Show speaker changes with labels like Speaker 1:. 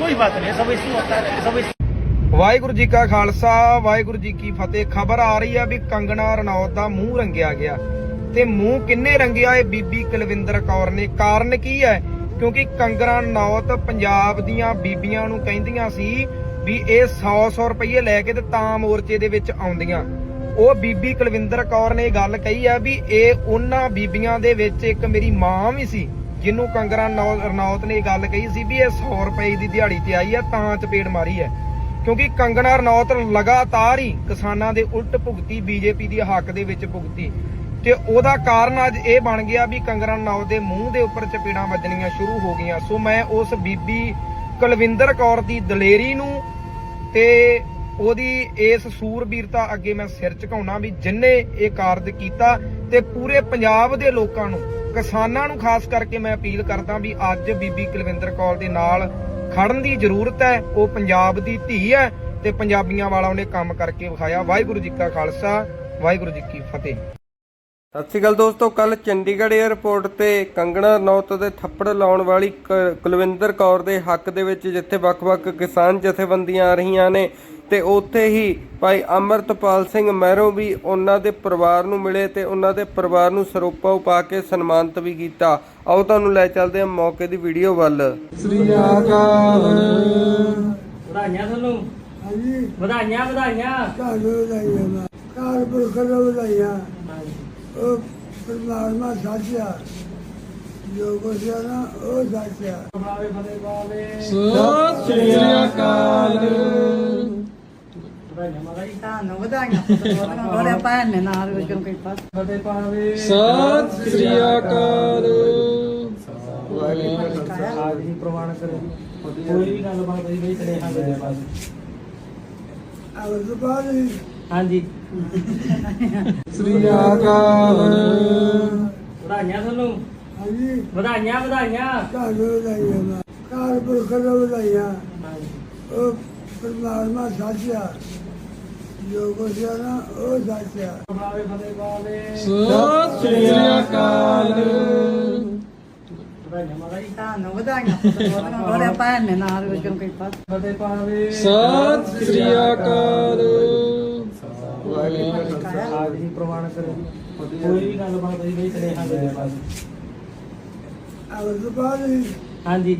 Speaker 1: कोई बात नहीं सब इशू होता है सब इशू
Speaker 2: ਵਾਹਿਗੁਰੂ ਜੀ ਕਾ ਖਾਲਸਾ ਵਾਹਿਗੁਰੂ ਜੀ ਕੀ ਫਤਿਹ ਖਬਰ ਆ ਰਹੀ ਆ ਵੀ ਕੰਗਣਾ ਰਣੌਤ ਦਾ ਮੂੰਹ ਰੰਗਿਆ ਗਿਆ ਤੇ ਮੂੰਹ ਕਿੰਨੇ ਰੰਗਿਆ ਇਹ ਬੀਬੀ ਕੁਲਵਿੰਦਰ ਕੌਰ ਨੇ ਕਾਰਨ ਕੀ ਹੈ ਕਿਉਂਕਿ ਕੰਗਣਾ ਰਣੌਤ ਪੰਜਾਬ ਦੀਆਂ ਬੀਬੀਆਂ ਨੂੰ ਕਹਿੰਦੀਆਂ ਸੀ ਵੀ ਇਹ 100-100 ਰੁਪਏ ਲੈ ਕੇ ਤੇ ਤਾਂ ਮੋਰਚੇ ਦੇ ਵਿੱਚ ਆਉਂਦੀਆਂ ਉਹ ਬੀਬੀ ਕੁਲਵਿੰਦਰ ਕੌਰ ਨੇ ਇਹ ਗੱਲ ਕਹੀ ਆ ਵੀ ਇਹ ਉਹਨਾਂ ਬੀਬੀਆਂ ਦੇ ਵਿੱਚ ਇੱਕ ਮੇਰੀ ਮਾਂ ਵੀ ਸੀ ਜਿਹਨੂੰ ਕੰਗਣਾ ਰਣੌਤ ਨੇ ਇਹ ਗੱਲ ਕਹੀ ਸੀ ਵੀ ਇਹ 100 ਰੁਪਏ ਦੀ ਦਿਹਾੜੀ ਤੇ ਆਈ ਆ, ਤਾਂ ਚਪੇੜ ਮਾਰੀ ਹੈ। ਕਿਉਂਕਿ ਕੰਗਣਾ ਰਣੌਤ ਲਗਾਤਾਰ ਹੀ ਕਿਸਾਨਾਂ ਦੇ ਉਲਟ ਭੁਗਤੀ, ਬੀਜੇਪੀ ਦੀ ਹੱਕ ਦੇ ਵਿੱਚ ਭੁਗਤੀ। ਤੇ ਉਹਦਾ ਕਾਰਨ ਅੱਜ ਇਹ ਬਣ ਗਿਆ ਵੀ ਕੰਗਣਾ ਰਣੌਤ ਦੇ ਮੂੰਹ ਦੇ ਉੱਪਰ ਚਪੇੜਾਂ ਵੱਜਣੀਆਂ ਸ਼ੁਰੂ ਹੋ ਗਈਆਂ। ਸੋ ਮੈਂ ਉਸ ਬੀਬੀ ਕੁਲਵਿੰਦਰ ਕੌਰ ਦੀ ਦਲੇਰੀ ਨੂੰ ਤੇ ਉਹਦੀ ਇਸ ਸੂਰਬੀਰਤਾ ਅੱਗੇ ਮੈਂ ਸਿਰ ਝੁਕਾਉਣਾ ਵੀ ਜਿੰਨੇ ਇਹ ਕਾਰਜ ਕੀਤਾ ਤੇ ਪੂਰੇ ਪੰਜਾਬ ਦੇ ਲੋਕਾਂ ਨੂੰ ਕਿਸਾਨਾਂ ਨੂੰ ਖਾਸ ਕਰਕੇ ਮੈਂ ਅਪੀਲ ਕਰਦਾ ਵੀ ਅੱਜ ਬੀਬੀ ਕੁਲਵਿੰਦਰ ਕੌਰ ਦੇ ਨਾਲ ਖੜਨ ਦੀ ਜ਼ਰੂਰਤ ਹੈ, ਉਹ ਪੰਜਾਬ ਦੀ ਧੀ ਹੈ ਤੇ ਪੰਜਾਬੀਆਂ ਵਾਲਾ ਉਹਨੇ ਕੰਮ ਕਰਕੇ ਵਿਖਾਇਆ। ਵਾਹਿਗੁਰੂ ਜੀ ਕਾ ਖਾਲਸਾ, ਵਾਹਿਗੁਰੂ ਜੀ ਕੀ ਫਤਿਹ।
Speaker 3: ਸਤਿ ਸ਼੍ਰੀ ਅਕਾਲ ਦੋਸਤੋ ਕੱਲ ਚੰਡੀਗੜ੍ਹ 에ਅਰਪੋਰਟ ਤੇ ਕੰਗਣਾ ਰਣੌਤ ਦੇ ਥੱਪੜ ਲਾਉਣ ਵਾਲੀ ਕੁਲਵਿੰਦਰ ਕੌਰ ਦੇ ਹੱਕ ਦੇ ਵਿੱਚ ਜਿੱਥੇ ਵੱਖ-ਵੱਖ ਕਿਸਾਨ ਜਥੇਬੰਦੀਆਂ ਆ ਰਹੀਆਂ ਨੇ ਤੇ ਉੱਥੇ ਹੀ ਭਾਈ ਅਮਰਤਪਾਲ ਸਿੰਘ ਮਹਿਰੋ ਵੀ ਉਹਨਾਂ ਦੇ ਪਰਿਵਾਰ ਨੂੰ ਮਿਲੇ ਤੇ ਉਹਨਾਂ ਦੇ ਪਰਿਵਾਰ ਨੂੰ ਸਰੋਪਾ ਪਾ ਕੇ ਸਨਮਾਨਿਤ ਵੀ ਕੀਤਾ। ਆਓ ਤੁਹਾਨੂੰ ਲੈ ਚੱਲਦੇ ਹਾਂ ਮੌਕੇ ਦੀ ਵੀਡੀਓ ਵੱਲ।
Speaker 1: ਵਧਾਈਆਂ ਤੁਹਾਨੂੰ। ਹਾਂਜੀ। ਵਧਾਈਆਂ ਵਧਾਈਆਂ।
Speaker 4: ਤੁਹਾਨੂੰ ਵਧਾਈਆਂ ਮਾਂ ਕਾਲ ਪੁਰਖ ਨੂੰ ਵਧਾਈਆਂ। ਉਹ ਪਰਮਾਤਮਾ ਸਾਚਿਆ। ਜੋ ਕੁਛ ਹੈ ਨਾ ਉਹ ਸਾਚਿਆ।
Speaker 1: ਵਧਾਈਆਂ ਮਾਤਾ ਜੀ
Speaker 5: ਤੁਹਾਨੂੰ ਵਧਾਈਆਂ ਉਹਨੇ ਭੈਣ ਨੇ ਨਾਲ ਵਿੱਚ
Speaker 1: ਫਤਿਹ ਪਾਵੇ
Speaker 3: ਸਤਿ ਸ੍ਰੀ ਅਕਾਲ।
Speaker 1: ਆਜ ਹੀ ਪ੍ਰਵਾਨ ਕਰੇ ਕੋਈ ਵੀ ਗੱਲਬਾਤ ਹੋਈ ਬਈ ਸਨੇਹਾ ਦੇ ਦੇ ਬਸ
Speaker 4: ਅਵਰ ਬਾਦ
Speaker 1: ਹਾਂਜੀ।
Speaker 3: ਸ੍ਰੀ ਅਕਾਲ
Speaker 1: ਵਧਾਈਆਂ ਤੁਹਾਨੂੰ।
Speaker 4: ਹਾਂਜੀ।
Speaker 1: ਵਧਾਈਆਂ ਵਧਾਈਆਂ।
Speaker 4: ਤੁਹਾਨੂੰ ਵਧਾਈਆਂ ਮਾਂ ਕਾਲ ਪੁਰਖ ਨੂੰ ਵਧਾਈਆਂ।
Speaker 1: ਹਾਂਜੀ।
Speaker 4: ਉਹ ਪਰਮਾਤਮਾ ਸਾਚਿਆ। ਜੋ ਕੁਛ ਹੈ ਨਾ ਉਹ ਸਾਚਿਆ।
Speaker 1: ਪਾਵੇ ਫਤਿਹ ਪਾਵੇ
Speaker 3: ਸਤਿ ਸ੍ਰੀ ਅਕਾਲ।
Speaker 1: ਵਧਾਈਆਂ ਮਾਤਾ ਜੀ
Speaker 5: ਤੁਹਾਨੂੰ ਵਧਾਈਆਂ ਉਹਨੇ ਭੈਣ ਨੇ ਨਾਲ ਵਿੱਚ ਨੂੰ ਕੀਤਾ?
Speaker 1: ਫਤਿਹ ਪਾਵੇ।
Speaker 3: ਸਤਿ ਸ੍ਰੀ ਅਕਾਲ
Speaker 1: ਆਜ ਹੀ ਪ੍ਰਵਾਨ ਕਰੇ। ਕੋਈ ਵੀ ਗੱਲਬਾਤ ਹੋਈ ਬਈ ਸਨੇਹਾ ਦੇ ਦੇ ਬਸ
Speaker 4: ਅਵਰ ਬਾਦ
Speaker 1: ਹਾਂਜੀ।